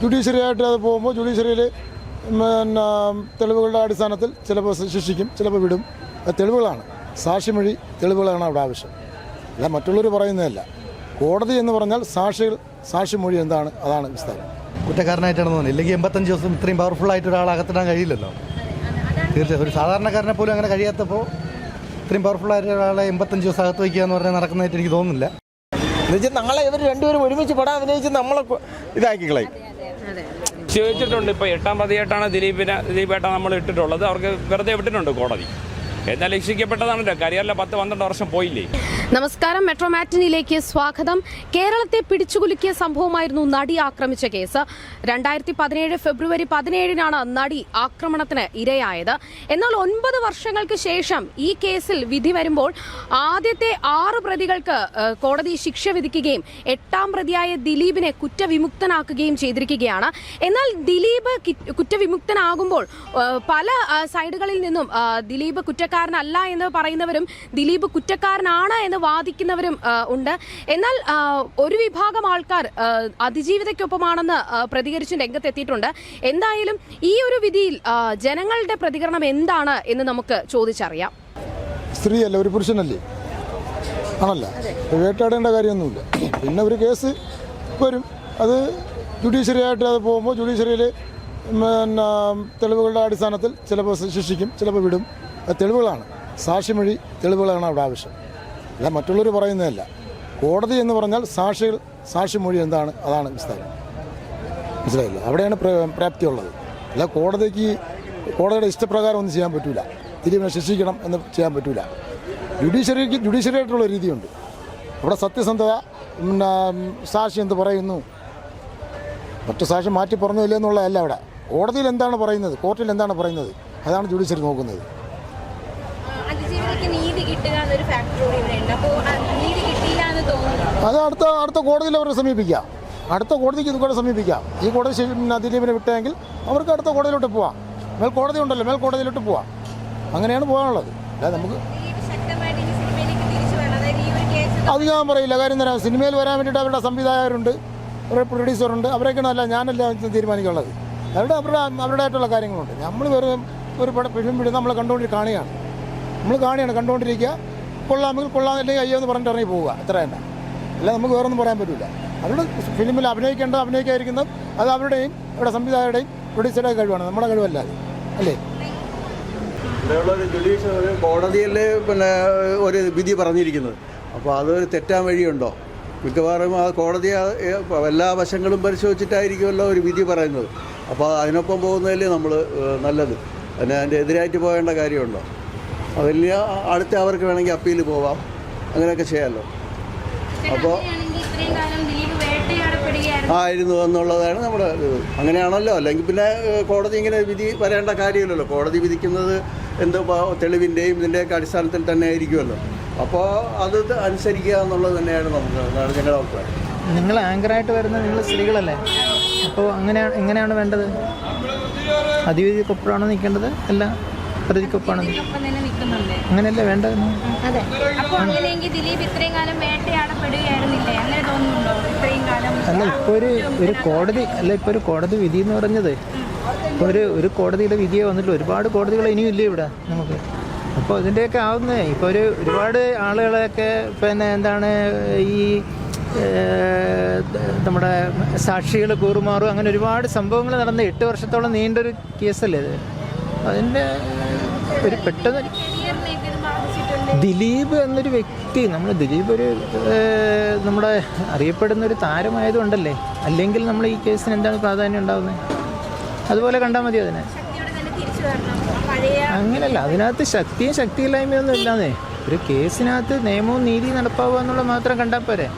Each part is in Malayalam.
ജുഡീഷ്യറി ആയിട്ട് അത് പോകുമ്പോൾ ജുഡീഷ്യറിയിൽ പിന്നെ തെളിവുകളുടെ അടിസ്ഥാനത്തിൽ ചിലപ്പോൾ ശിക്ഷിക്കും ചിലപ്പോൾ വിടും. അത് തെളിവുകളാണ്. സാക്ഷിമൊഴി തെളിവുകളാണ് അവിടെ ആവശ്യം. അല്ല മറ്റുള്ളവർ പറയുന്നതല്ല. കോടതി എന്ന് പറഞ്ഞാൽ സാക്ഷികൾ സാക്ഷിമൊഴി എന്താണ് അതാണ് വിസ്താരം. കുറ്റക്കാരനായിട്ടാണ് തോന്നുന്നത്. ഇല്ലെങ്കിൽ എൺപത്തഞ്ച് ദിവസം ഇത്രയും പവർഫുൾ ആയിട്ട് ഒരാളെ അകത്തിടാൻ കഴിയില്ലല്ലോ. തീർച്ചയായും. ഒരു സാധാരണക്കാരനെ പോലും അങ്ങനെ കഴിയാത്തപ്പോൾ ഇത്രയും പവർഫുൾ ആയിട്ട് ഒരാളെ എൺപത്തഞ്ച് ദിവസം അകത്ത് വയ്ക്കുക എന്ന് പറഞ്ഞാൽ നടക്കുന്നതായിട്ട് എനിക്ക് തോന്നുന്നില്ല. എന്ന് വെച്ചാൽ നാളെ ഇവർ രണ്ടുപേരും ഒരുമിച്ച് പടം അഭിനയിച്ച് നമ്മളെ ഇതാക്കി കളയും. ചോദിച്ചിട്ടുണ്ട് ഇപ്പോൾ എട്ടാം പ്രതിയായിട്ടാണ് ദിലീപിനെ ദിലീപേട്ട നമ്മൾ ഇട്ടിട്ടുള്ളത്. അവർക്ക് വെറുതെ വിട്ടിട്ടുണ്ട് കോടതി. എന്നാൽ രക്ഷിക്കപ്പെട്ടതാണല്ലോ കരിയറിലെ പത്ത് പന്ത്രണ്ട് വർഷം പോയില്ലേ? നമസ്കാരം. മെട്രോ മാറ്റിനിലേക്ക് സ്വാഗതം. കേരളത്തെ പിടിച്ചുകുലുക്കിയ സംഭവമായിരുന്നു നടി ആക്രമിച്ച കേസ്. രണ്ടായിരത്തി പതിനേഴ് ഫെബ്രുവരി പതിനേഴിനാണ് നടി ആക്രമണത്തിന് ഇരയായത്. എന്നാൽ ഒൻപത് വർഷങ്ങൾക്ക് ശേഷം ഈ കേസിൽ വിധി വരുമ്പോൾ ആദ്യത്തെ ആറ് പ്രതികൾക്ക് കോടതി ശിക്ഷ വിധിക്കുകയും എട്ടാം പ്രതിയായ ദിലീപിനെ കുറ്റവിമുക്തനാക്കുകയും ചെയ്തിരിക്കുകയാണ്. എന്നാൽ ദിലീപ് കുറ്റവിമുക്തനാകുമ്പോൾ പല സൈഡുകളിൽ നിന്നും ദിലീപ് കുറ്റക്കാരനല്ല എന്ന് പറയുന്നവരും ദിലീപ് കുറ്റക്കാരനാണ് എന്ന് വാദിക്കുന്നവരും ഉണ്ട്. എന്നാൽ ഒരു വിഭാഗം ആൾക്കാർ അതിജീവിതയ്ക്കൊപ്പമാണെന്ന് പ്രതികരിച്ച് രംഗത്തെത്തിയിട്ടുണ്ട്. എന്തായാലും ഈ ഒരു വിധിയിൽ ജനങ്ങളുടെ പ്രതികരണം എന്താണ് എന്ന് നമുക്ക് ചോദിച്ചറിയാം. സ്ത്രീയല്ല ഒരു പുരുഷനല്ലേ? ആണല്ല? വേട്ടാടേണ്ട കാര്യമൊന്നുമില്ല. പിന്നെ ഒരു കേസ് വരും. അത് ജുഡീഷ്യറി ആയിട്ട് അത് പോകുമ്പോൾ ജുഡീഷ്യറിയിൽ പിന്നെ തെളിവുകളുടെ അടിസ്ഥാനത്തിൽ ചിലപ്പോൾ ശിക്ഷിക്കും ചിലപ്പോൾ വിടും. തെളിവുകളാണ്. സാക്ഷിമൊഴി തെളിവുകളാണ് അവിടെ ആവശ്യം. അല്ല മറ്റുള്ളവർ പറയുന്നതല്ല. കോടതി എന്ന് പറഞ്ഞാൽ സാക്ഷികൾ മൊഴി എന്താണ് അതാണ് വിസ്താരം. മനസ്സിലായില്ല? അവിടെയാണ് പ്രാപ്തി ഉള്ളത് അല്ല കോടതിക്ക് കോടതിയുടെ ഇഷ്ടപ്രകാരം ഒന്നും ചെയ്യാൻ പറ്റില്ല ദിലീപിനെ ശിക്ഷിക്കണം എന്ന് ചെയ്യാൻ പറ്റില്ല ജുഡീഷ്യറിക്ക് ജുഡീഷ്യറി ആയിട്ടുള്ള രീതിയുണ്ട്. അവിടെ സത്യസന്ധത പിന്നെ സാക്ഷി എന്ത് പറയുന്നു? മറ്റു സാക്ഷി മാറ്റി പറഞ്ഞില്ല എന്നുള്ളതല്ല അവിടെ. കോടതിയിൽ എന്താണ് പറയുന്നത്? കോർട്ടിൽ എന്താണ് പറയുന്നത്? അതാണ് ജുഡീഷ്യറി നോക്കുന്നത്. കിട്ടുക എന്നൊരു ഫാക്ടർ കൂടി ഇവിടെ ഉണ്ട്. അപ്പോൾ നീതി കിട്ടിയില്ല എന്ന് തോന്നുന്നു. അത് അടുത്ത അടുത്ത കോടതിയിൽ അവരെ സമീപിക്കാം. അടുത്ത കോടതിക്ക് ഇതുകൂടെ സമീപിക്കാം. ഈ കോടതി ദിലീപിനെ വിട്ടെങ്കിൽ അവർക്ക് അടുത്ത കോടതിയിലോട്ട് പോവാം. മേൽക്കോടതി ഉണ്ടല്ലോ മേൽ മേൽക്കോടതിയിലോട്ട് പോവാം. അങ്ങനെയാണ് പോകാനുള്ളത്. അല്ലാതെ നമുക്ക് അത് ഞാൻ പറയില്ല. കാര്യം തരാം സിനിമയിൽ വരാൻ വേണ്ടിയിട്ട് അവരുടെ സംവിധായകരുണ്ട് അവരുടെ പ്രൊഡ്യൂസറുണ്ട് അവരൊക്കെയാണ് അല്ല ഞാനല്ല തീരുമാനിക്കാനുള്ളത്. അവരുടെ അവരുടെ അവരുടേതായിട്ടുള്ള കാര്യങ്ങളുണ്ട്. നമ്മൾ വെറും ഒരു പടം ഫിലിം വിടും നമ്മൾ കണ്ടുകൊണ്ട് കാണുകയാണ് നമ്മൾ കാണുകയാണ് കണ്ടുകൊണ്ടിരിക്കുക കൊള്ളാമെങ്കിൽ കൊള്ളാം അല്ലെങ്കിൽ അയ്യോ എന്ന് പറഞ്ഞിട്ട് ഇറങ്ങി പോവുക. അത്ര തന്നെ. അല്ല നമുക്ക് വേറൊന്നും പറയാൻ പറ്റില്ല അതുകൊണ്ട് ഫിലിമിൽ അഭിനയിക്കേണ്ട അഭിനയിക്കാതിരിക്കുന്നത് അത് അവരുടെയും അവരുടെ സംവിധായകരുടെയും പ്രൊഡ്യൂസറുടെയും കഴിവാണ്. നമ്മുടെ കഴിവല്ല അത്. അല്ലേ? കോടതിയല്ലേ പിന്നെ ഒരു വിധി പറഞ്ഞിരിക്കുന്നത്. അപ്പോൾ അതൊരു തെറ്റാൻ വഴിയുണ്ടോ? മിക്കവാറും ആ കോടതി എല്ലാ വശങ്ങളും പരിശോധിച്ചിട്ടായിരിക്കുമല്ലോ ഒരു വിധി പറയുന്നത്. അപ്പോൾ അതിനൊപ്പം പോകുന്നതല്ലേ നമ്മൾ നല്ലത്. പിന്നെ അതിന്റെ എതിരായിട്ട് പോകേണ്ട കാര്യമുണ്ടോ? അതിൽ അടുത്ത അവർക്ക് വേണമെങ്കിൽ അപ്പീൽ പോവാം. അങ്ങനെയൊക്കെ ചെയ്യാമല്ലോ അപ്പോൾ ആയിരുന്നു എന്നുള്ളതാണ് നമ്മുടെ ഇത്. അങ്ങനെയാണല്ലോ. അല്ലെങ്കിൽ പിന്നെ കോടതി ഇങ്ങനെ വിധി വരേണ്ട കാര്യമില്ലല്ലോ. കോടതി വിധിക്കുന്നത് എന്തോ തെളിവിന്റെയും ഇതിന്റെയൊക്കെ അടിസ്ഥാനത്തിൽ തന്നെ ആയിരിക്കുമല്ലോ. അപ്പോൾ അത് അനുസരിക്കുക എന്നുള്ളത് തന്നെയാണ് നമുക്ക് അതാണ് ഞങ്ങളുടെ അഭിപ്രായം. നിങ്ങൾ ആങ്കറായിട്ട് വരുന്ന നിങ്ങൾ സ്ത്രീകളല്ലേ? അപ്പോൾ അങ്ങനെയാണ് എങ്ങനെയാണ് വേണ്ടത്? അതിവിധിക്കൊപ്പമാണോ നിൽക്കേണ്ടത്? അല്ല. നിൽക്കുന്നുണ്ട്. അങ്ങനെയല്ലേ കാലം അല്ല ഇപ്പോൾ ഒരു ഒരു കോടതി അല്ല ഇപ്പൊ ഒരു കോടതി വിധി എന്ന് പറഞ്ഞത്. ഇപ്പൊ ഒരു ഒരു കോടതിയുടെ വിധിയെ വന്നിട്ട് ഒരുപാട് കോടതികൾ ഇനിയും ഇല്ലേ ഇവിടെ നമുക്ക്? അപ്പോൾ ഇതിന്റെയൊക്കെ ആവുന്നേ. ഇപ്പൊ ഒരു ഒരുപാട് ആളുകളെയൊക്കെ പിന്നെ എന്താണ് ഈ നമ്മുടെ സാക്ഷികൾ കൂറുമാറും അങ്ങനെ ഒരുപാട് സംഭവങ്ങൾ നടന്ന എട്ട് വർഷത്തോളം നീണ്ടൊരു കേസല്ലേ ഇത്? അതിന്റെ ഒരു പെട്ടെന്ന് ദിലീപ് എന്നൊരു വ്യക്തി നമ്മൾ ദിലീപ് ഒരു നമ്മുടെ അറിയപ്പെടുന്ന ഒരു താരമായതുകൊണ്ടല്ലേ? അല്ലെങ്കിൽ നമ്മൾ ഈ കേസിന് എന്താണ് പ്രാധാന്യം ഉണ്ടാകുന്നത് അതുപോലെ കണ്ടാൽ മതി അതിനെ. അങ്ങനല്ല അതിനകത്ത് ശക്തിയും ശക്തിയില്ലായ്മയൊന്നും ഇല്ലാന്നേ. ഒരു കേസിനകത്ത് നിയമവും നീതി നടപ്പാവുക എന്നുള്ളത് മാത്രം കണ്ടാൽ പോരെ.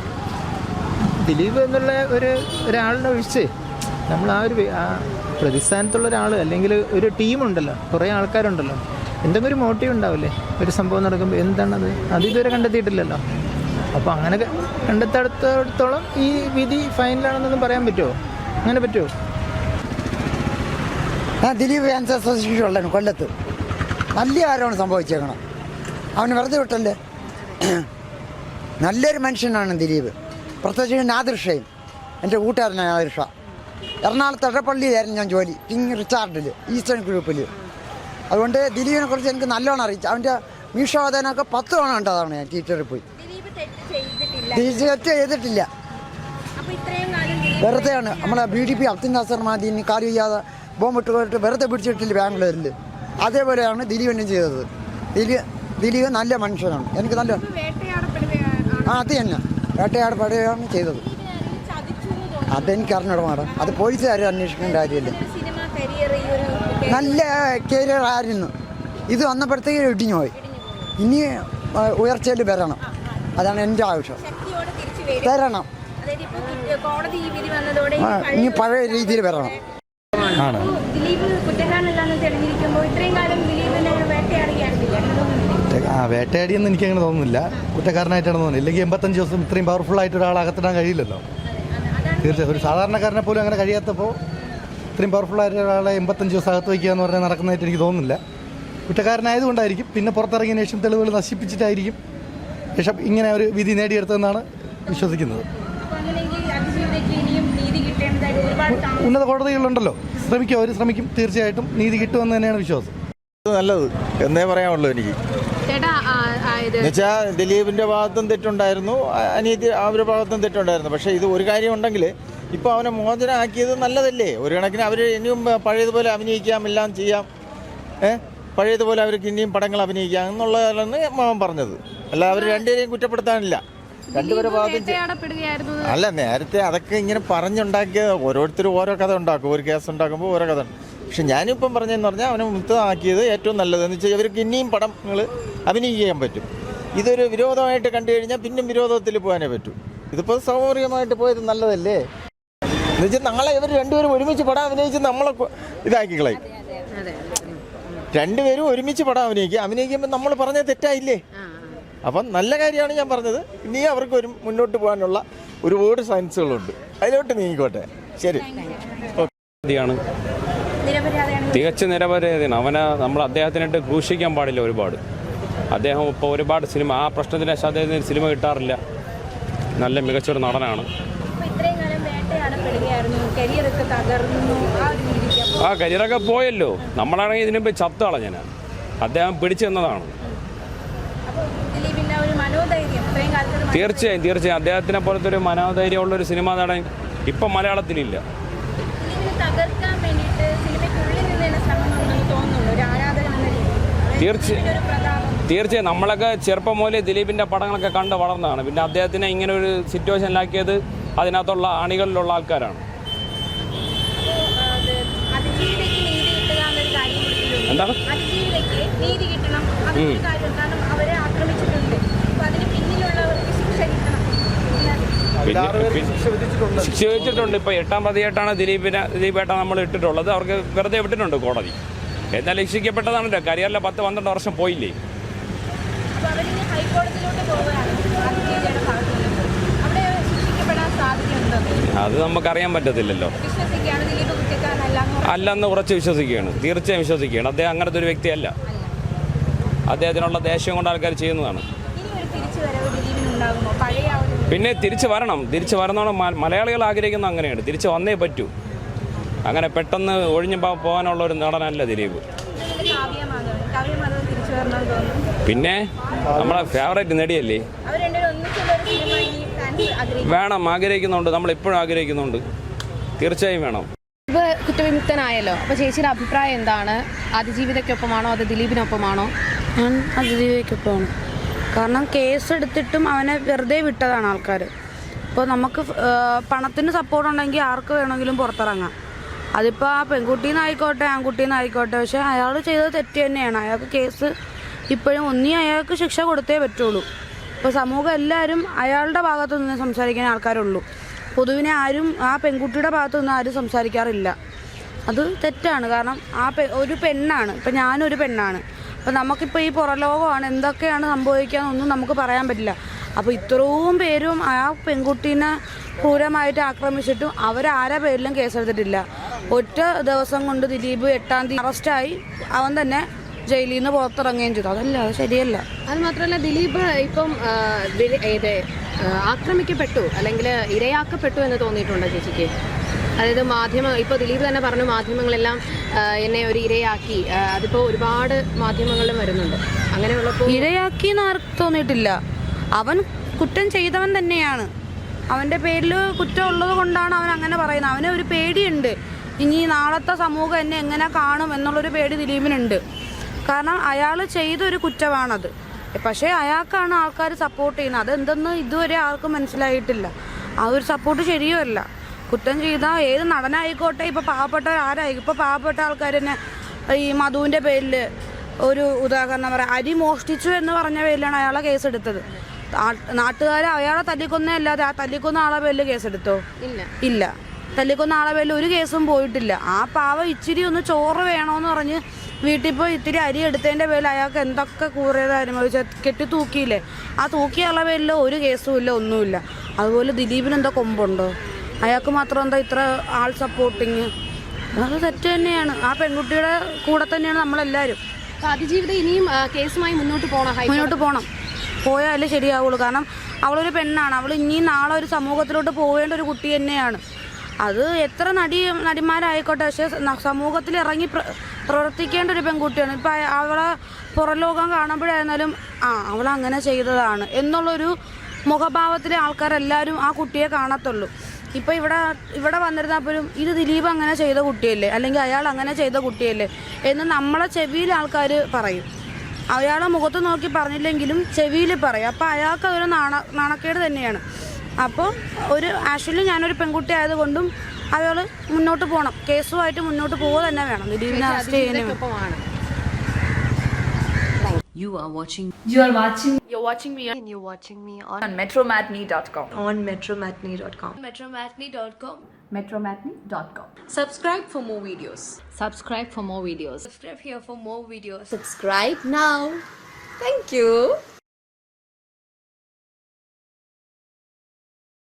ദിലീപ് എന്നുള്ള ഒരു ഒരാളിനെ ഒഴിച്ച് നമ്മൾ ആ ഒരു പ്രതിസ്ഥാനത്തുള്ള ഒരാൾ അല്ലെങ്കിൽ ഒരു ടീമുണ്ടല്ലോ കുറേ ആൾക്കാരുണ്ടല്ലോ. എന്തെങ്കിലും ഒരു മോട്ടീവ് ഉണ്ടാവില്ലേ? ഒരു സംഭവം നടക്കുമ്പോൾ എന്താണത്? അത് ഇതുവരെ കണ്ടെത്തിയിട്ടില്ലല്ലോ. അപ്പോൾ അങ്ങനെ ക- ഈ വിധി ഫൈനലാണെന്നൊന്നും പറയാൻ പറ്റുമോ അങ്ങനെ പറ്റുമോ ഞാൻ ദിലീപ് ഫാൻസ് അസോസിയേഷൻ ഉള്ളതാണ് കൊല്ലത്ത്. നല്ല ആരോണ് സംഭവിച്ചേക്കണം അവന് വെറുതെ വിട്ടല്ലേ? നല്ലൊരു മനുഷ്യനാണ് ദിലീപ്. പ്രത്യേകിച്ച് നാദിർഷയും എന്റെ കൂട്ടുകാരനാണ് നാദിർഷ എറണാകുളത്ത് എടപ്പള്ളിയിലായിരുന്നു ഞാൻ ജോലി. കിങ് റിച്ചാർഡിൽ ഈസ്റ്റേൺ ഗ്രൂപ്പിൽ അതുകൊണ്ട് ദിലീപിനെ കുറിച്ച് എനിക്ക് നല്ലോണം അറിയിച്ചു അവന്റെ മീഷോദനൊക്കെ പത്ത് തവണ കണ്ടതാണ് ഞാൻ ടീച്ചറിൽ പോയി. ദിലീപ് തെറ്റ് ചെയ്തിട്ടില്ല. ദിലീപ് വെറുതെയാണ്. നമ്മളെ B D P Abdul Nasar Madani കാൽ ചെയ്യാതെ ബോംബിട്ട് പോയിട്ട് വെറുതെ പിടിച്ചിട്ടില്ല ബാംഗ്ലൂരിൽ അതേപോലെയാണ് ദിലീപിനും ചെയ്തത്. ദിലീപ് ദിലീപ് നല്ല മനുഷ്യനാണ്. എനിക്ക് നല്ല ആ അത് തന്നെ. വേട്ടയാടപ്പെടുകയാണ് ചെയ്തത്. ചതിച്ചു എന്ന് തോന്നുന്നു അതെനിക്ക് അറിഞ്ഞൂടാ മാഡം അത് ആരും അന്വേഷിക്കേണ്ട കാര്യമില്ല. സിനിമ കരിയർ ഈ ഒരു നല്ല കരിയർ ആയിരുന്നു. ഇത് വന്നപ്പോഴത്തേക്ക് ഇടിഞ്ഞു പോയി. ഇനി ഉയർച്ചയിൽ വരണം. അതാണ് എന്റെ ആവശ്യം. ശക്തിയോടെ തിരിച്ചു വരും. തരണം. ഇനി പഴയ രീതിയിൽ വരണം. ആണ്. ആ വേട്ടയാടിയെന്ന് എനിക്കങ്ങനെ തോന്നുന്നില്ല. കുറ്റക്കാരനായിട്ടാണ് തോന്നുന്നത്. ഇല്ലെങ്കിൽ എൺപത്തഞ്ച് ദിവസം ഇത്രയും പവർഫുൾ ആയിട്ട് ഒരാളെ അകത്തിടാൻ കഴിയില്ലല്ലോ. തീർച്ചയായും. ഒരു സാധാരണക്കാരനെ പോലും അങ്ങനെ കഴിയാത്തപ്പോൾ ഇത്രയും പവർഫുൾ ആയിട്ട് ഒരാളെ എൺപത്തഞ്ച് ദിവസം അകത്ത് വയ്ക്കുക എന്ന് പറഞ്ഞാൽ നടക്കുന്നതായിട്ട് എനിക്ക് തോന്നുന്നില്ല. കുറ്റക്കാരനായതുകൊണ്ടായിരിക്കും. പിന്നെ പുറത്തിറങ്ങിയ ശേഷം തെളിവുകൾ നശിപ്പിച്ചിട്ടായിരിക്കും ശേഷം ഇങ്ങനെ ഒരു വിധി നേടിയെടുത്തതെന്നാണ് വിശ്വസിക്കുന്നത്. ഉന്നത കോടതികളുണ്ടല്ലോ ശ്രമിക്കും അവർ ശ്രമിക്കും തീർച്ചയായിട്ടും നീതി കിട്ടുമെന്ന് തന്നെയാണ് വിശ്വാസം. നല്ലത് എന്നേ പറയാനുള്ളൂ എനിക്ക്. എന്നുവെച്ചാൽ ദിലീപിന്റെ ഭാഗത്തും തെറ്റുണ്ടായിരുന്നു അനീതി അവരുടെ ഭാഗത്തും തെറ്റുണ്ടായിരുന്നു. പക്ഷേ ഇത് ഒരു കാര്യം ഉണ്ടെങ്കിൽ ഇപ്പോൾ അവനെ മോചനമാക്കിയത് നല്ലതല്ലേ? ഒരു കണക്കിന് അവർ ഇനിയും പഴയതുപോലെ അഭിനയിക്കാം എല്ലാം ചെയ്യാം. ഏഹ് പഴയതുപോലെ അവർക്ക് ഇനിയും പടങ്ങൾ അഭിനയിക്കാം എന്നുള്ളതാണ് അവൻ പറഞ്ഞത്. അല്ല അവർ രണ്ടുപേരെയും കുറ്റപ്പെടുത്താനില്ല. രണ്ടുപേരെ ഭാഗത്തും അല്ല നേരത്തെ അതൊക്കെ ഇങ്ങനെ പറഞ്ഞുണ്ടാക്കിയ ഓരോരുത്തരും ഓരോ കഥ ഉണ്ടാക്കും. ഒരു കേസ് ഉണ്ടാക്കുമ്പോൾ ഓരോ കഥ പക്ഷെ ഞാനിപ്പം പറഞ്ഞതെന്ന് പറഞ്ഞാൽ അവനെ മുക്തമാക്കിയത് ഏറ്റവും നല്ലത് എന്ന് വെച്ചാൽ ഇവർക്ക് ഇനിയും പടങ്ങൾ അഭിനയിക്കാൻ പറ്റും. ഇതൊരു വിരോധമായിട്ട് കണ്ടു കഴിഞ്ഞാൽ പിന്നെ വിരോധത്തിൽ പോകാനേ പറ്റൂ. ഇതിപ്പോൾ സ്വാഭാവികമായിട്ട് പോയത് നല്ലതല്ലേ? എന്ന് വെച്ചാൽ നാളെ ഇവർ രണ്ടുപേരും ഒരുമിച്ച് പടം അഭിനയിച്ച് നമ്മളെ ഇതാക്കി കളയും. രണ്ടുപേരും ഒരുമിച്ച് പടം അഭിനയിക്കുക. അഭിനയിക്കുമ്പോൾ നമ്മൾ പറഞ്ഞത് തെറ്റായില്ലേ? അപ്പം നല്ല കാര്യമാണ് ഞാൻ പറഞ്ഞത്. ഇനി അവർക്ക് ഒരു മുന്നോട്ട് പോകാനുള്ള ഒരുപാട് സയൻസുകളുണ്ട്. അതിലോട്ട് നീങ്ങിക്കോട്ടെ. ശരി. ഓക്കെ തികച്ച നിരപരാധിയാണ്. അവനെ നമ്മൾ അദ്ദേഹത്തിനായിട്ട് ക്രൂശിക്കാൻ പാടില്ല ഒരുപാട്. അദ്ദേഹം ഇപ്പോൾ ഒരുപാട് സിനിമ ആ പ്രശ്നത്തിന് ശേഷം അദ്ദേഹത്തിന് സിനിമ കിട്ടാറില്ല. നല്ല മികച്ചൊരു നടനാണ്. ആ കരിയറൊക്കെ പോയല്ലോ. നമ്മളാണെങ്കിൽ ഇതിനു മുമ്പ് ചത്ത കളഞ്ഞന. അദ്ദേഹം പിടിച്ചു തന്നതാണ് തീർച്ചയായും തീർച്ചയായും. അദ്ദേഹത്തിനെ പോലത്തെ ഒരു മനോധൈര്യമുള്ള ഒരു സിനിമാ നടൻ ഇപ്പം മലയാളത്തിലില്ല. തകർക്കാൻ വേണ്ടിയിട്ട് സിനിമയ്ക്കുള്ളിൽ നിന്ന് തന്നെ ശ്രമങ്ങളുണ്ടെന്ന് തോന്നുന്നുള്ളൂ ഒരു ആരാധകൻ എന്ന അതായത് തീർച്ചയായും. നമ്മളൊക്കെ ചെറുപ്പം മുതലേ ദിലീപിന്റെ പടങ്ങളൊക്കെ കണ്ട് വളർന്നതാണ്. പിന്നെ അദ്ദേഹത്തിനെ ഇങ്ങനെ ഒരു സിറ്റുവേഷനിലാക്കിയത് അതിനകത്തുള്ള അണികളിലുള്ള ആൾക്കാരാണ്. എന്താണ്? നീതി കിട്ടണം. അതൊരു കാര്യം കാരണം അവരെ ആക്രമിച്ചിട്ടുണ്ട്. അപ്പൊ അതിന് പിന്നിലുള്ളവർക്ക് ശിക്ഷ വെച്ചിട്ടുണ്ട് ഇപ്പൊ എട്ടാം പ്രതിയായിട്ടാണ് ദിലീപിനെ ദിലീപേട്ട നമ്മൾ ഇട്ടിട്ടുള്ളത്. അവർക്ക് വെറുതെ വിട്ടിട്ടുണ്ട് കോടതി. എന്നാൽ രക്ഷിക്കപ്പെട്ടതാണല്ലോ. കരിയറിലെ പത്ത് പന്ത്രണ്ട് വർഷം പോയില്ലേ? അത് നമുക്കറിയാൻ പറ്റത്തില്ലല്ലോ. അല്ലെന്ന് ഉറച്ച് വിശ്വസിക്കുകയാണ്. തീർച്ചയായും വിശ്വസിക്കുകയാണ്. അദ്ദേഹം അങ്ങനത്തെ ഒരു വ്യക്തിയല്ല. അദ്ദേഹത്തിനുള്ള ദേഷ്യം കൊണ്ട് ആൾക്കാർ ചെയ്യുന്നതാണ്. പിന്നെ തിരിച്ചു വരണം. തിരിച്ചു വരണമെന്ന് മലയാളികൾ ആഗ്രഹിക്കുന്ന അങ്ങനെയാണ്. തിരിച്ചു വന്നേ പറ്റൂ. അങ്ങനെ പെട്ടെന്ന് ഒഴിഞ്ഞു പോകാനുള്ള ഒരു നടനല്ല ദിലീപ്. പിന്നെ നമ്മളെ ഫേവറേറ്റ് നടിയല്ലേ? അവർ ഒന്നിച്ചുള്ള ഒരു സിനിമ ഇനി ഫാൻസ് ആഗ്രഹിക്കും വേണം ആഗ്രഹിക്കുന്നുണ്ട്. നമ്മൾ ഇപ്പോഴും ആഗ്രഹിക്കുന്നുണ്ട്. തീർച്ചയായും വേണം. ഇപ്പൊ കുറ്റവിമുക്തനായല്ലോ. അപ്പൊ ചേച്ചിയുടെ അഭിപ്രായം എന്താണ്? അതിജീവിതയ്ക്കൊപ്പമാണോ? അത് ദിലീപിനൊപ്പമാണോ? ഞാൻ അതിജീവിതക്കൊപ്പമാണ് കാരണം കേസ് എടുത്തിട്ടും അവനെ വെറുതെ വിട്ടതാണ് ആൾക്കാർ ഇപ്പോൾ നമുക്ക് പണത്തിന് സപ്പോർട്ട് ഉണ്ടെങ്കിൽ ആർക്ക് വേണമെങ്കിലും പുറത്തിറങ്ങാം. അതിപ്പോൾ ആ പെൺകുട്ടീന്നായിക്കോട്ടെ ആൺകുട്ടീന്നായിക്കോട്ടെ പക്ഷേ അയാൾ ചെയ്തത് തെറ്റ് തന്നെയാണ്. അയാൾക്ക് കേസ് ഇപ്പോഴും ഒന്നീ അയാൾക്ക് ശിക്ഷ കൊടുത്തേ പറ്റുള്ളൂ. ഇപ്പോൾ സമൂഹം എല്ലാവരും അയാളുടെ ഭാഗത്തു നിന്ന് സംസാരിക്കാൻ ആൾക്കാരുള്ളൂ. പൊതുവിനെ ആരും ആ പെൺകുട്ടിയുടെ ഭാഗത്തു നിന്ന് ആരും സംസാരിക്കാറില്ല. അത് തെറ്റാണ്. കാരണം ആ പെ ഒരു പെണ്ണാണ്. ഇപ്പം ഞാനൊരു പെണ്ണാണ്. അപ്പം നമുക്കിപ്പോൾ ഈ പുറലോകമാണ് എന്തൊക്കെയാണ് സംഭവിക്കാന്നൊന്നും നമുക്ക് പറയാൻ പറ്റില്ല. അപ്പോൾ ഇത്രയും പേരും ആ പെൺകുട്ടീനെ ക്രൂരമായിട്ട് ആക്രമിച്ചിട്ടും അവരാരെ പേരിലും കേസെടുത്തിട്ടില്ല. ഒറ്റ ദിവസം കൊണ്ട് ദിലീപ് എട്ടാം തീയതി അറസ്റ്റായി. അവൻ തന്നെ ജയിലിൽ നിന്ന് പുറത്തിറങ്ങുകയും ചെയ്തു. അതല്ല അത് ശരിയല്ല. അത് മാത്രമല്ല ദിലീപ് ഇപ്പം ആക്രമിക്കപ്പെട്ടു അല്ലെങ്കിൽ ഇരയാക്കപ്പെട്ടു എന്ന് തോന്നിയിട്ടുണ്ടോ ചേച്ചിക്ക്? അതായത് മാധ്യമ ഇപ്പോൾ ദിലീപ് തന്നെ പറഞ്ഞു മാധ്യമങ്ങളെല്ലാം എന്നെ ഒരു ഇരയാക്കി. അതിപ്പോ അതിപ്പോൾ ഒരുപാട് മാധ്യമങ്ങളിലും വരുന്നുണ്ട്. അങ്ങനെയുള്ളപ്പോൾ ഇരയാക്കിയെന്ന് ആർക്കും തോന്നിയിട്ടില്ല. അവൻ കുറ്റം ചെയ്തവൻ തന്നെയാണ്. അവന്റെ പേരിൽ കുറ്റം ഉള്ളത് കൊണ്ടാണ് അവൻ അങ്ങനെ പറയുന്നത്. അവന് ഒരു പേടിയുണ്ട്. ഇനി നാളത്തെ സമൂഹം എന്നെ എങ്ങനെ കാണും എന്നുള്ളൊരു പേടി ദിലീപിനുണ്ട്. കാരണം അയാൾ ചെയ്തൊരു കുറ്റമാണത്. പക്ഷേ അയാൾക്കാണ് ആൾക്കാർ സപ്പോർട്ട് ചെയ്യുന്നത്. അതെന്തെന്ന് ഇതുവരെ ആർക്കും മനസ്സിലായിട്ടില്ല. ആ ഒരു സപ്പോർട്ട് ശരിയുമല്ല. കുറ്റം ചെയ്താൽ ഏത് നടനായിക്കോട്ടെ ഇപ്പോൾ പാവപ്പെട്ട ആരായി ഇപ്പോൾ പാവപ്പെട്ട ആൾക്കാർ തന്നെ ഈ മധുവിന്റെ പേരിൽ ഒരു ഉദാഹരണം പറയാം. അരി മോഷ്ടിച്ചു എന്ന് പറഞ്ഞ പേരിലാണ് അയാളെ കേസെടുത്തത്. നാട്ടുകാരെ അയാളെ തല്ലിക്കൊന്നേ അല്ലാതെ ആ തല്ലിക്കൊന്ന ആളെ പേരിൽ കേസെടുത്തോ? ഇല്ല. ഇല്ല. തല്ലിക്കൊന്ന ആളെ പേരിൽ ഒരു കേസും പോയിട്ടില്ല. ആ പാവ ഇച്ചിരി ഒന്ന് ചോറ് വേണമെന്ന് പറഞ്ഞ് വീട്ടിൽ പോയി ഇത്തിരി അരി എടുത്തതിന്റെ പേരിൽ അയാൾക്ക് എന്തൊക്കെ കൂറിയത് അനുഭവിച്ച കെട്ടി തൂക്കിയില്ലേ? ആ തൂക്കിയ ആളെ പേരിൽ ഒരു കേസും ഇല്ല ഒന്നുമില്ല. അതുപോലെ ദിലീപിന് എന്താ കൊമ്പുണ്ടോ? അയാൾക്ക് മാത്രം എന്താ ഇത്ര ആൾ സപ്പോർട്ടിങ്? അത് തെറ്റ് തന്നെയാണ്. ആ പെൺകുട്ടിയുടെ കൂടെ തന്നെയാണ് നമ്മളെല്ലാവരും. അതിജീവിതം ഇനിയും കേസുമായി മുന്നോട്ട് പോകണം മുന്നോട്ട് പോകണം. പോയാലേ ശരിയാവുള്ളൂ. കാരണം അവളൊരു പെണ്ണാണ്. അവൾ ഇനിയും നാളെ ഒരു സമൂഹത്തിലോട്ട് പോവേണ്ട ഒരു കുട്ടി തന്നെയാണ്. അത് എത്ര നടി നടിമാരായിക്കോട്ടെ പക്ഷെ സമൂഹത്തിൽ ഇറങ്ങി പ്ര- പ്രവർത്തിക്കേണ്ട ഒരു പെൺകുട്ടിയാണ്. ഇപ്പം അവളെ പുറലോകം കാണുമ്പോഴായിരുന്നാലും ആ അവൾ അങ്ങനെ ചെയ്തതാണ് എന്നുള്ളൊരു മുഖഭാവത്തിലെ ആൾക്കാരെല്ലാവരും ആ കുട്ടിയെ കാണത്തുള്ളൂ. ഇപ്പം ഇവിടെ ഇവിടെ വന്നിരുന്നപ്പോഴും ഇത് ദിലീപ് അങ്ങനെ ചെയ്ത കുട്ടിയല്ലേ? അല്ലെങ്കിൽ അയാൾ അങ്ങനെ ചെയ്ത കുട്ടിയല്ലേ? എന്ന് നമ്മളെ ചെവിയിൽ ആൾക്കാർ പറയും. അയാളെ മുഖത്ത് നോക്കി പറഞ്ഞില്ലെങ്കിലും ചെവിയിൽ പറയും. അപ്പോൾ അയാൾക്ക് അതൊരു നാണ നാണക്കേട് തന്നെയാണ്. അപ്പോൾ ഒരു ആക്ച്വലി ഞാനൊരു പെൺകുട്ടി ആയതുകൊണ്ടും അയാൾ മുന്നോട്ട് പോകണം കേസുമായിട്ട് മുന്നോട്ട് പോവുക തന്നെ വേണം ദിലീപിനെ അറസ്റ്റ് ചെയ്യുന്നതിന് You are watching You are watching you're watching me and you're watching me on, on metromatney.com. on metromatney.com. Metromatney.com. Metromatney.com. Subscribe for more videos. Subscribe for more videos. Subscribe here for more videos. Subscribe now. Thank you.